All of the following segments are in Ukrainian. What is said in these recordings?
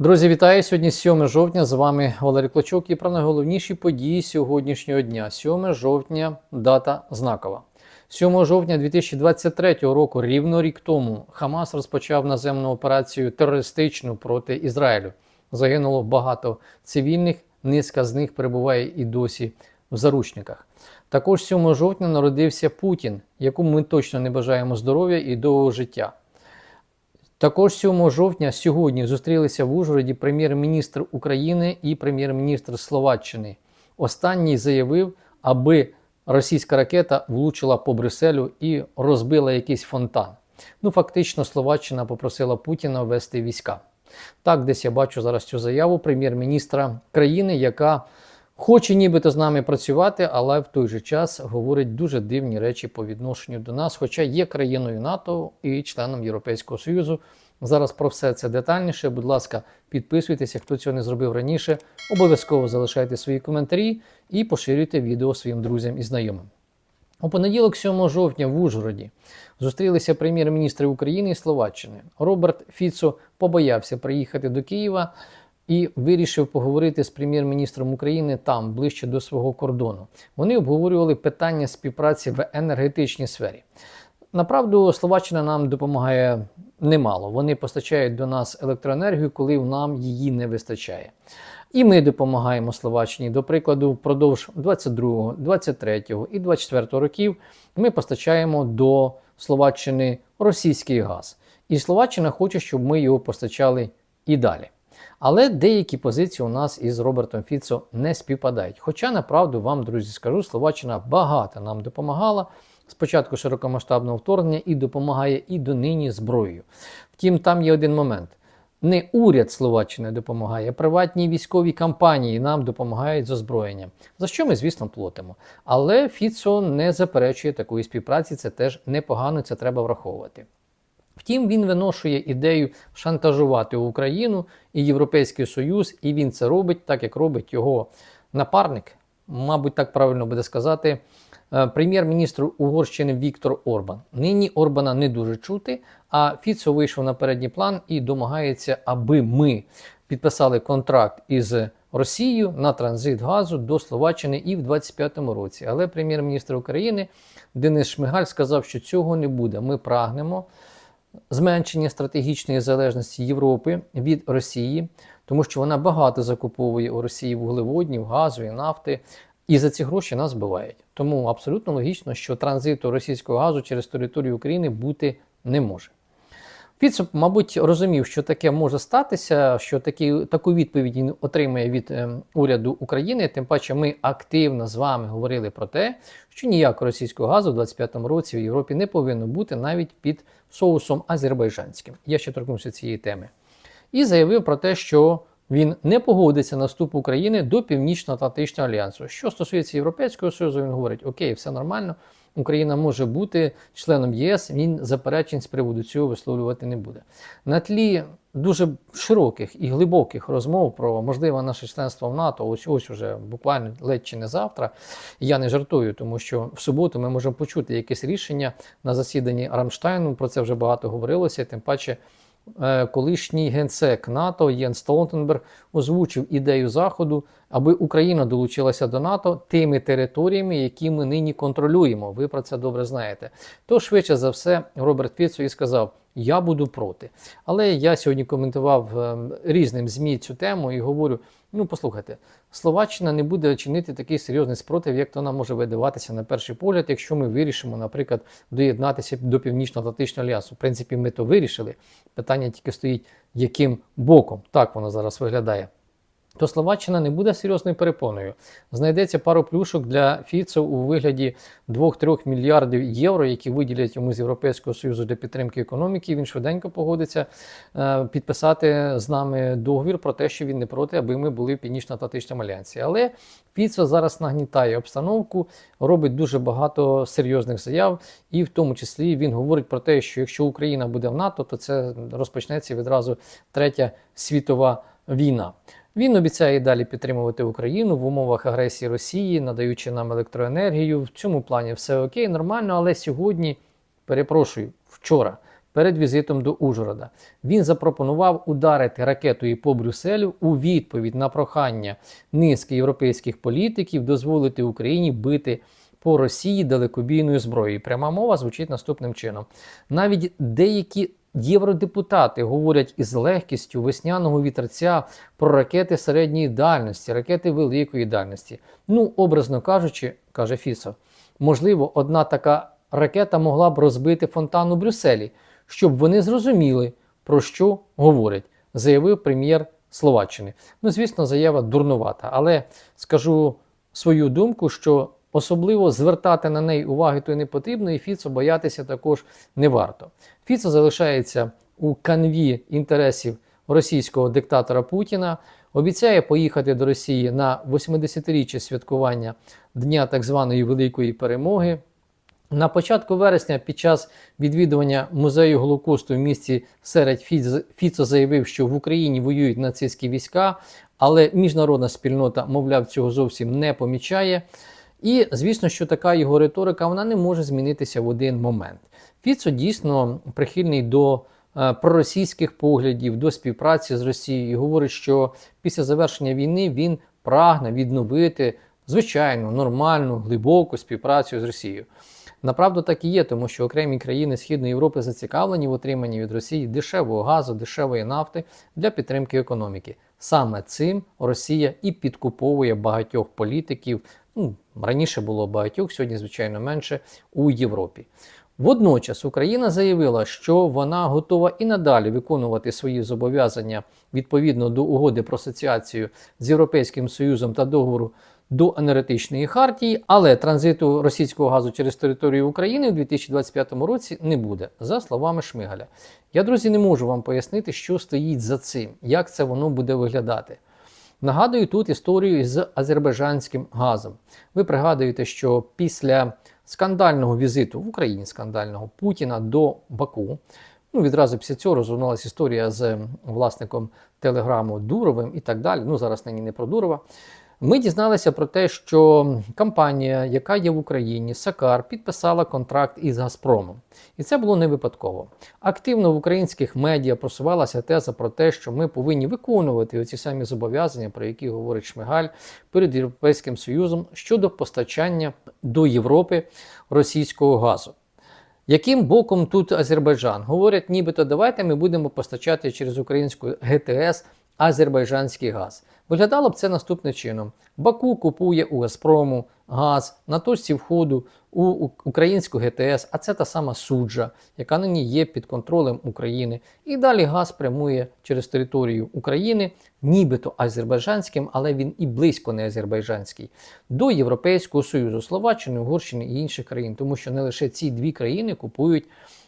Друзі, вітаю! Сьогодні 7 жовтня. З вами Валерій Клочок і про найголовніші події сьогоднішнього дня. 7 жовтня дата знакова. 7 жовтня 2023 року, рівно рік тому, Хамас розпочав наземну операцію терористичну проти Ізраїлю. Загинуло багато цивільних, низка з них перебуває і досі в заручниках. Також 7 жовтня народився Путін, якому ми точно не бажаємо здоров'я і довгого життя. Також 7 жовтня сьогодні зустрілися в Ужгороді прем'єр-міністр України і прем'єр-міністр Словаччини. Останній заявив, аби російська ракета влучила по Брюсселю і розбила якийсь фонтан. Ну, фактично, Словаччина попросила Путіна ввести війська. Так, десь я бачу зараз цю заяву прем'єр-міністра країни, яка хоче нібито з нами працювати, але в той же час говорить дуже дивні речі по відношенню до нас, хоча є країною НАТО і членом Європейського Союзу. Зараз про все це детальніше. Будь ласка, підписуйтеся, хто цього не зробив раніше. Обов'язково залишайте свої коментарі і поширюйте відео своїм друзям і знайомим. У понеділок, 7 жовтня, в Ужгороді зустрілися прем'єр-міністри України і Словаччини. Роберт Фіцо побоявся приїхати до Києва і вирішив поговорити з прем'єр-міністром України там, ближче до свого кордону. Вони обговорювали питання співпраці в енергетичній сфері. Направду, Словаччина нам допомагає немало. Вони постачають до нас електроенергію, коли нам її не вистачає. І ми допомагаємо Словаччині. До прикладу, впродовж 22, 23 і 24 років ми постачаємо до Словаччини російський газ. І Словаччина хоче, щоб ми його постачали і далі. Але деякі позиції у нас із Робертом Фіцо не співпадають. Хоча, направду, вам, друзі, скажу, Словаччина багато нам допомагала спочатку широкомасштабного вторгнення і допомагає і донині зброєю. Втім, там є один момент. Не уряд Словаччини допомагає, а приватні військові компанії нам допомагають з озброєнням, за що ми, звісно, платимо. Але Фіцо не заперечує такої співпраці, це теж непогано, це треба враховувати. Втім, він виношує ідею шантажувати Україну і Європейський Союз, і він це робить, так як робить його напарник, мабуть, так правильно буде сказати, е, прем'єр-міністр Угорщини Віктор Орбан. Нині Орбана не дуже чути, а Фіцо вийшов на передній план і домагається, аби ми підписали контракт із Росією на транзит газу до Словаччини і в 2025 році. Але прем'єр-міністр України Денис Шмигаль сказав, що цього не буде. Ми прагнемо зменшення стратегічної залежності Європи від Росії, тому що вона багато закуповує у Росії вуглеводнів, газу і нафти. І за ці гроші нас вбивають. Тому абсолютно логічно, що транзиту російського газу через територію України бути не може. Фіцо, мабуть, розумів, що таке може статися, що такі, таку відповідь він отримає від е, уряду України. Тим паче, ми активно з вами говорили про те, що ніякого російського газу в 2025 році в Європі не повинно бути навіть під соусом азербайджанським. Я ще торкнувся цієї теми. І заявив про те, що він не погодиться на вступ України до Північно-Атлантичного альянсу. Що стосується Європейського Союзу, він говорить: Окей, все нормально. Україна може бути членом ЄС, він заперечень з приводу цього висловлювати не буде. На тлі дуже широких і глибоких розмов про можливе наше членство в НАТО, ось ось уже буквально ледь чи не завтра. Я не жартую, тому що в суботу ми можемо почути якесь рішення на засіданні Рамштайну. Про це вже багато говорилося, тим паче. Е, колишній генсек НАТО Єн Столтенберг озвучив ідею Заходу, аби Україна долучилася до НАТО тими територіями, які ми нині контролюємо. Ви про це добре знаєте. То швидше за все, Роберт Фіцо і сказав: Я буду проти. Але я сьогодні коментував ем, різним ЗМІ цю тему і говорю: ну, послухайте, Словаччина не буде чинити такий серйозний спротив, як то вона може видаватися на перший погляд, якщо ми вирішимо, наприклад, доєднатися до Північно-Атлантичного альянсу. В принципі, ми то вирішили. Питання тільки стоїть, яким боком. Так воно зараз виглядає то Словаччина не буде серйозною перепоною. Знайдеться пару плюшок для Фіцо у вигляді 2-3 мільярдів євро, які виділять йому з Європейського Союзу для підтримки економіки. Він швиденько погодиться е, підписати з нами договір про те, що він не проти, аби ми були в Північно-Атлантичному альянсі. Але Фіцо зараз нагнітає обстановку, робить дуже багато серйозних заяв, і в тому числі він говорить про те, що якщо Україна буде в НАТО, то це розпочнеться відразу третя світова війна. Він обіцяє далі підтримувати Україну в умовах агресії Росії, надаючи нам електроенергію. В цьому плані все окей, нормально. Але сьогодні, перепрошую, вчора перед візитом до Ужгорода. Він запропонував ударити ракетою по Брюсселю у відповідь на прохання низки європейських політиків дозволити Україні бити по Росії далекобійною зброєю. Пряма мова звучить наступним чином. Навіть деякі євродепутати говорять із легкістю весняного вітерця про ракети середньої дальності, ракети великої дальності. Ну, образно кажучи, каже Фісо, можливо, одна така ракета могла б розбити фонтан у Брюсселі, щоб вони зрозуміли, про що говорять, заявив прем'єр Словаччини. Ну, звісно, заява дурнувата, але скажу свою думку, що особливо звертати на неї уваги то й не потрібно, і Фіцо боятися також не варто. Фіцо залишається у канві інтересів російського диктатора Путіна. Обіцяє поїхати до Росії на 80-річчя святкування Дня так званої Великої Перемоги. На початку вересня, під час відвідування музею Голокосту в місті Середь Фіц- Фіцо заявив, що в Україні воюють нацистські війська, але міжнародна спільнота, мовляв, цього зовсім не помічає. І звісно, що така його риторика вона не може змінитися в один момент. Фіцо дійсно прихильний до е, проросійських поглядів, до співпраці з Росією. І говорить, що після завершення війни він прагне відновити звичайну, нормальну, глибоку співпрацю з Росією. Направду так і є, тому що окремі країни Східної Європи зацікавлені в отриманні від Росії дешевого газу, дешевої нафти для підтримки економіки. Саме цим Росія і підкуповує багатьох політиків. Ну, раніше було багатьох, сьогодні, звичайно, менше у Європі. Водночас Україна заявила, що вона готова і надалі виконувати свої зобов'язання відповідно до угоди про асоціацію з Європейським Союзом та договору до енергетичної хартії, але транзиту російського газу через територію України у 2025 році не буде, за словами Шмигаля. Я, друзі, не можу вам пояснити, що стоїть за цим, як це воно буде виглядати. Нагадую тут історію з азербайджанським газом. Ви пригадуєте, що після скандального візиту в Україні скандального Путіна до Баку, ну відразу після цього розгорнулася історія з власником телеграму Дуровим і так далі. Ну зараз нині не про Дурова. Ми дізналися про те, що компанія, яка є в Україні, Сакар, підписала контракт із Газпромом. І це було не випадково. Активно в українських медіа просувалася теза про те, що ми повинні виконувати оці самі зобов'язання, про які говорить Шмигаль перед Європейським Союзом щодо постачання до Європи російського газу. Яким боком тут Азербайджан? Говорять, нібито давайте ми будемо постачати через українську ГТС азербайджанський газ. Виглядало б це наступним чином: Баку купує у Газпрому газ на точці входу у українську ГТС, а це та сама суджа, яка нині є під контролем України. І далі газ прямує через територію України, нібито азербайджанським, але він і близько не азербайджанський, до Європейського Союзу, Словаччини, Угорщини і інших країн, тому що не лише ці дві країни купують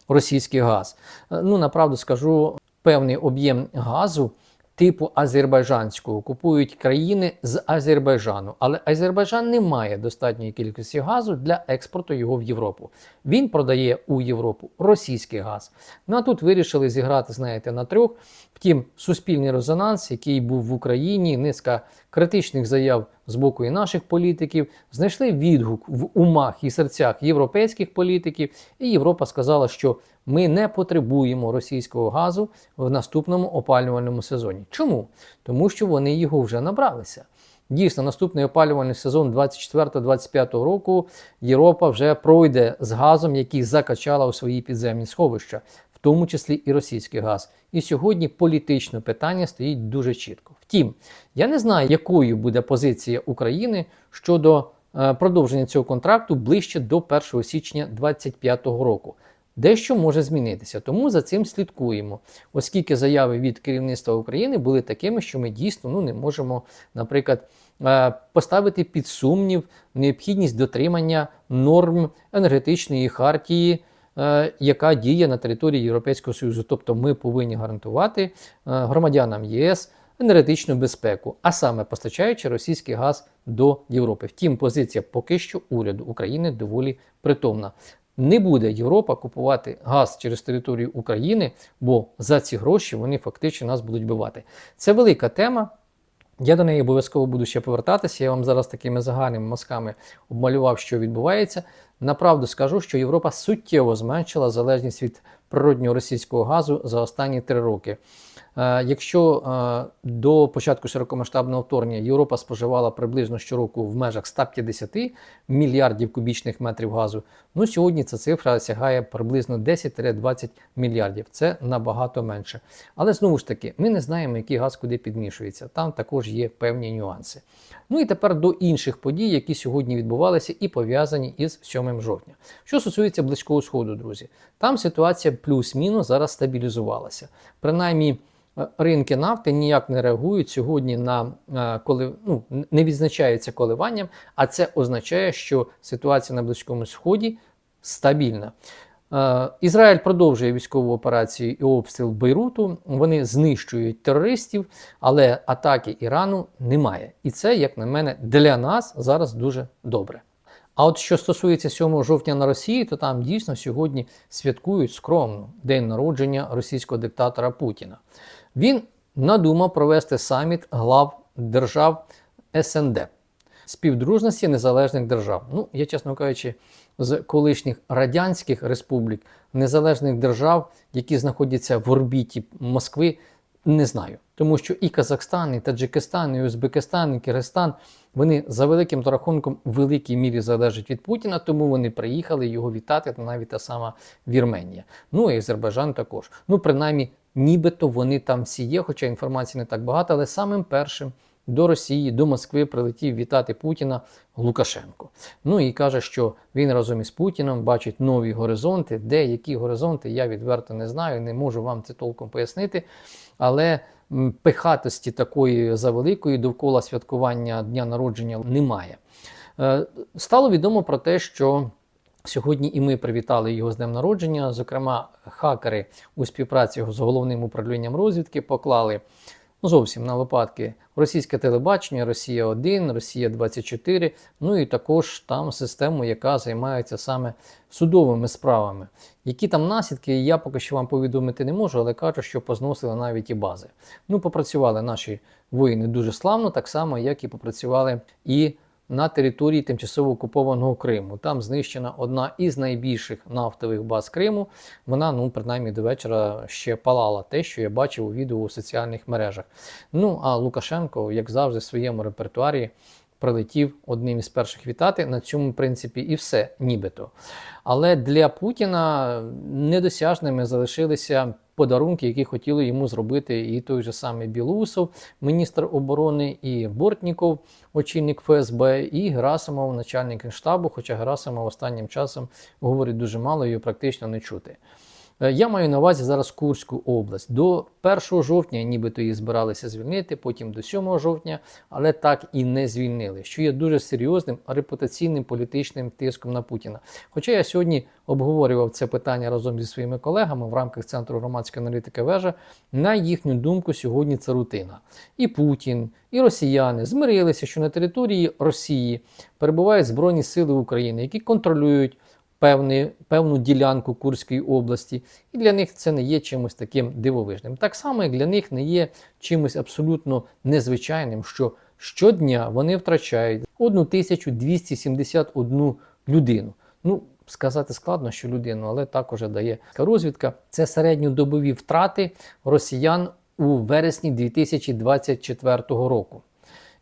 російський газ. Е, Ну, направду скажу, певний об'єм газу типу азербайджанського купують країни з Азербайджану, але Азербайджан не має достатньої кількості газу для експорту його в Європу. Він продає у Європу російський газ. Ну а тут вирішили зіграти, знаєте, на трьох. Втім, суспільний резонанс, який був в Україні, низка критичних заяв з боку і наших політиків, знайшли відгук в умах і серцях європейських політиків, і Європа сказала, що ми не потребуємо російського газу в наступному опалювальному сезоні. Чому? Тому що вони його вже набралися. Дійсно, наступний опалювальний сезон 24-25 року Європа вже пройде з газом, який закачала у свої підземні сховища, в тому числі і російський газ. І сьогодні політичне питання стоїть дуже чітко. Втім, я не знаю, якою буде позиція України щодо е, продовження цього контракту ближче до 1 січня 2025 року. Дещо може змінитися, тому за цим слідкуємо, оскільки заяви від керівництва України були такими, що ми дійсно ну, не можемо, наприклад, е, поставити під сумнів необхідність дотримання норм енергетичної хартії, е, яка діє на території Європейського Союзу. Тобто ми повинні гарантувати е, громадянам ЄС енергетичну безпеку, а саме постачаючи російський газ до Європи. Втім, позиція поки що уряду України доволі притомна. Не буде Європа купувати газ через територію України, бо за ці гроші вони фактично нас будуть бивати. Це велика тема. Я до неї обов'язково буду ще повертатися. Я вам зараз такими загальними мазками обмалював, що відбувається. Направду скажу, що Європа суттєво зменшила залежність від природнього російського газу за останні три роки. Е, Якщо е, до початку широкомасштабного вторгнення Європа споживала приблизно щороку в межах 150 мільярдів кубічних метрів газу, ну сьогодні ця цифра сягає приблизно 10-20 мільярдів. Це набагато менше. Але знову ж таки, ми не знаємо, який газ куди підмішується. Там також є певні нюанси. Ну і тепер до інших подій, які сьогодні відбувалися і пов'язані із 7 жовтня. Що стосується Близького Сходу, друзі, там ситуація плюс-мінус зараз стабілізувалася. Принаймні. Ринки нафти ніяк не реагують сьогодні на е, коли ну, не відзначаються коливанням, а це означає, що ситуація на Близькому Сході стабільна. Е, Ізраїль продовжує військову операцію і обстріл Бейруту. Вони знищують терористів, але атаки Ірану немає. І це, як на мене, для нас зараз дуже добре. А от що стосується 7 жовтня на Росії, то там дійсно сьогодні святкують скромно день народження російського диктатора Путіна. Він надумав провести саміт глав держав СНД співдружності незалежних держав. Ну, я, чесно кажучи, з колишніх радянських республік, незалежних держав, які знаходяться в орбіті Москви, не знаю. Тому що і Казахстан, і Таджикистан, і Узбекистан, і Киргизстан, вони за великим рахунком в великій мірі залежать від Путіна, тому вони приїхали його вітати, та навіть та сама Вірменія. Ну і Азербайджан також. Ну, принаймні, нібито вони там всі є, хоча інформації не так багато, але самим першим до Росії, до Москви прилетів вітати Путіна Лукашенко. Ну і каже, що він разом із Путіном бачить нові горизонти. Де які горизонти, я відверто не знаю, не можу вам це толком пояснити. Але пихатості такої завеликої довкола святкування дня народження немає. Е, Стало відомо про те, що Сьогодні і ми привітали його з днем народження. Зокрема, хакери у співпраці з головним управлінням розвідки поклали ну, зовсім на лопатки російське телебачення, Росія 1, Росія 24, ну і також там систему, яка займається саме судовими справами. Які там наслідки, я поки що вам повідомити не можу, але кажу, що позносили навіть і бази. Ну, попрацювали наші воїни дуже славно, так само, як і попрацювали і на території тимчасово окупованого Криму. Там знищена одна із найбільших нафтових баз Криму. Вона, ну, принаймні, до вечора ще палала те, що я бачив у відео у соціальних мережах. Ну, а Лукашенко, як завжди, в своєму репертуарі прилетів одним із перших вітати. На цьому, в принципі, і все, нібито. Але для Путіна недосяжними залишилися подарунки, які хотіли йому зробити і той же самий Білоусов, міністр оборони, і Бортніков, очільник ФСБ, і Герасимов, начальник штабу. Хоча Герасимов останнім часом говорить дуже мало, його практично не чути. Е, Я маю на увазі зараз Курську область. До 1 жовтня нібито її збиралися звільнити, потім до 7 жовтня, але так і не звільнили, що є дуже серйозним репутаційним політичним тиском на Путіна. Хоча я сьогодні обговорював це питання разом зі своїми колегами в рамках Центру громадської аналітики вежа, на їхню думку, сьогодні це рутина. І Путін, і росіяни змирилися, що на території Росії перебувають Збройні Сили України, які контролюють певний, певну ділянку Курської області, і для них це не є чимось таким дивовижним. Так само, як для них не є чимось абсолютно незвичайним, що щодня вони втрачають 1271 людину. Ну, сказати складно, що людину, але так уже дає розвідка. Це середньодобові втрати росіян у вересні 2024 року.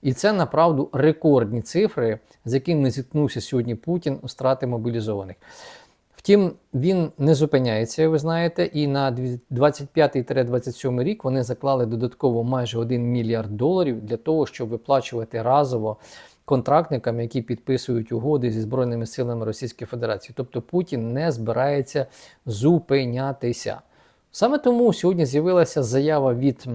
І це направду рекордні цифри, з якими зіткнувся сьогодні Путін у страти мобілізованих. Втім, він не зупиняється, ви знаєте, і на 25-27 рік вони заклали додатково майже 1 мільярд доларів для того, щоб виплачувати разово контрактникам, які підписують угоди зі Збройними силами Російської Федерації. Тобто Путін не збирається зупинятися. Саме тому сьогодні з'явилася заява від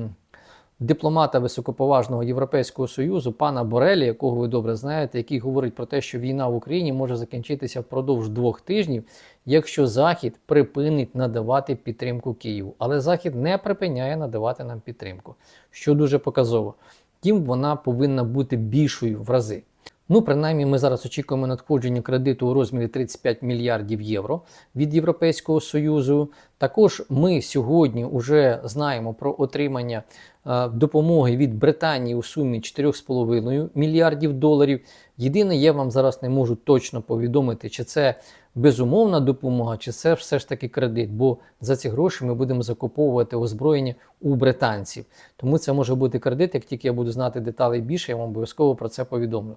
дипломата високоповажного Європейського Союзу, пана Борелі, якого ви добре знаєте, який говорить про те, що війна в Україні може закінчитися впродовж двох тижнів, якщо Захід припинить надавати підтримку Києву. Але Захід не припиняє надавати нам підтримку, що дуже показово. Втім, вона повинна бути більшою в рази. Ну, принаймні, ми зараз очікуємо надходження кредиту у розмірі 35 мільярдів євро від Європейського Союзу. Також ми сьогодні вже знаємо про отримання е, допомоги від Британії у сумі 4,5 мільярдів доларів. Єдине, я вам зараз не можу точно повідомити, чи це безумовна допомога, чи це все ж таки кредит. Бо за ці гроші ми будемо закуповувати озброєння у британців. Тому це може бути кредит. Як тільки я буду знати деталей більше, я вам обов'язково про це повідомлю.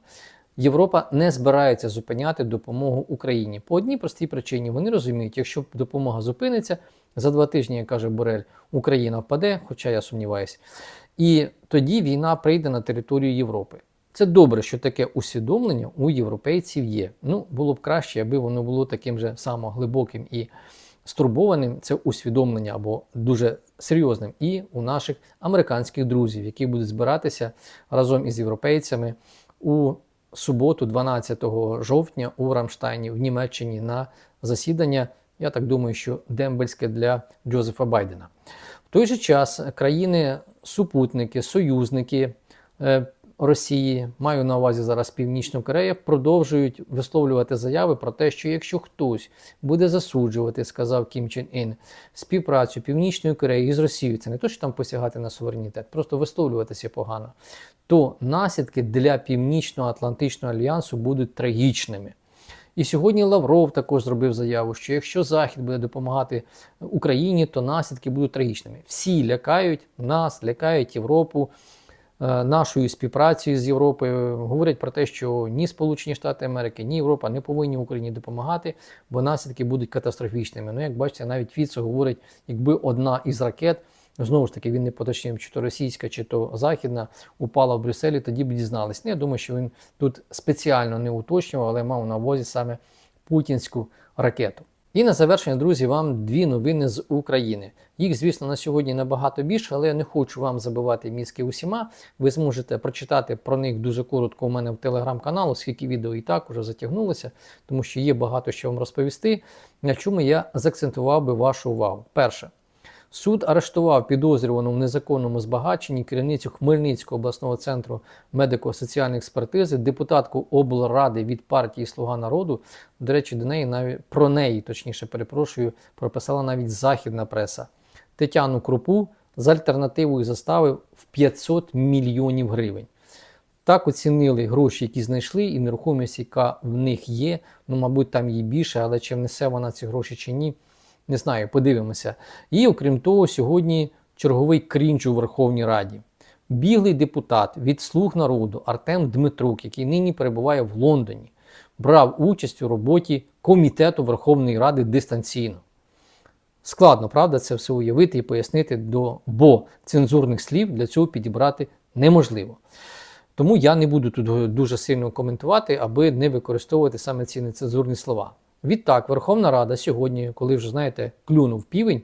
Європа не збирається зупиняти допомогу Україні по одній простій причині. Вони розуміють, якщо допомога зупиниться за два тижні, як каже Борель, Україна впаде, хоча я сумніваюся, і тоді війна прийде на територію Європи. Це добре, що таке усвідомлення у європейців є. Ну, було б краще, аби воно було таким же само глибоким і стурбованим. Це усвідомлення або дуже серйозним і у наших американських друзів, які будуть збиратися разом із європейцями у суботу, 12 жовтня, у Рамштайні в Німеччині на засідання. Я так думаю, що дембельське для Джозефа Байдена. В той же час країни-супутники, союзники е, Росії, маю на увазі зараз Північну Корею, продовжують висловлювати заяви про те, що якщо хтось буде засуджувати, сказав Кім Чен Ін, співпрацю Північної Кореї з Росією, це не то, що там посягати на суверенітет, просто висловлюватися погано, то наслідки для Північно-Атлантичного альянсу будуть трагічними. І сьогодні Лавров також зробив заяву, що якщо Захід буде допомагати Україні, то наслідки будуть трагічними. Всі лякають нас, лякають Європу нашою співпрацею з Європою. Говорять про те, що ні Сполучені Штати Америки, ні Європа не повинні Україні допомагати, бо наслідки будуть катастрофічними. Ну, як бачите, навіть Фіцо говорить, якби одна із ракет. Знову ж таки, він не поточнив, чи то російська, чи то західна упала в Брюсселі, тоді б дізнались. Ну, я думаю, що він тут спеціально не уточнював, але мав на увазі саме путінську ракету. І на завершення, друзі, вам дві новини з України. Їх, звісно, на сьогодні набагато більше, але я не хочу вам забивати мізки усіма. Ви зможете прочитати про них дуже коротко у мене в телеграм-каналу, оскільки відео і так уже затягнулося, тому що є багато що вам розповісти. На чому я заакцентував би вашу увагу. Перше. Суд арештував підозрювану в незаконному збагаченні керівницю Хмельницького обласного центру медико-соціальної експертизи, депутатку облради від партії Слуга народу. До речі, до неї навіть про неї, точніше перепрошую, прописала навіть західна преса Тетяну Крупу з альтернативою застави в 500 мільйонів гривень. Так оцінили гроші, які знайшли, і нерухомість, яка в них є. Ну, мабуть, там її більше, але чи внесе вона ці гроші чи ні. Не знаю, подивимося. І окрім того, сьогодні черговий крінж у Верховній Раді. Біглий депутат від Слуг народу Артем Дмитрук, який нині перебуває в Лондоні, брав участь у роботі Комітету Верховної Ради дистанційно. Складно, правда, це все уявити і пояснити, до, бо цензурних слів для цього підібрати неможливо. Тому я не буду тут дуже сильно коментувати, аби не використовувати саме ці нецензурні слова. Відтак, Верховна Рада сьогодні, коли вже знаєте, клюнув півень,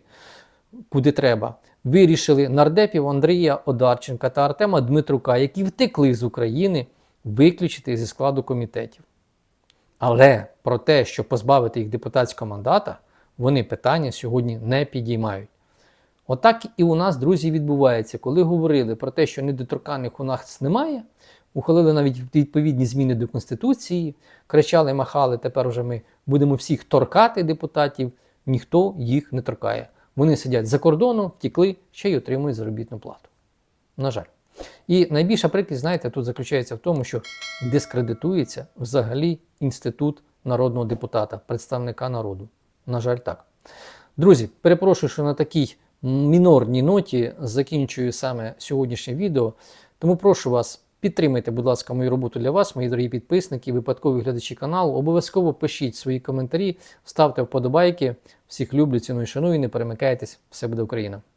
куди треба, вирішили нардепів Андрія Одарченка та Артема Дмитрука, які втекли з України, виключити зі складу комітетів. Але про те, що позбавити їх депутатського мандата, вони питання сьогодні не підіймають. Отак і у нас, друзі, відбувається, коли говорили про те, що недоторканих у нас немає, ухвалили навіть відповідні зміни до Конституції, кричали, махали, тепер вже ми будемо всіх торкати депутатів, ніхто їх не торкає. Вони сидять за кордоном, втікли, ще й отримують заробітну плату. На жаль. І найбільша прикрість, знаєте, тут заключається в тому, що дискредитується взагалі інститут народного депутата, представника народу. На жаль, так. Друзі, перепрошую, що на такій мінорній ноті закінчую саме сьогоднішнє відео. Тому прошу вас. Підтримайте, будь ласка, мою роботу для вас, мої дорогі підписники, випадкові глядачі каналу. Обов'язково пишіть свої коментарі, ставте вподобайки. Всіх люблю, ціную, шаную, не перемикайтесь. Все буде Україна!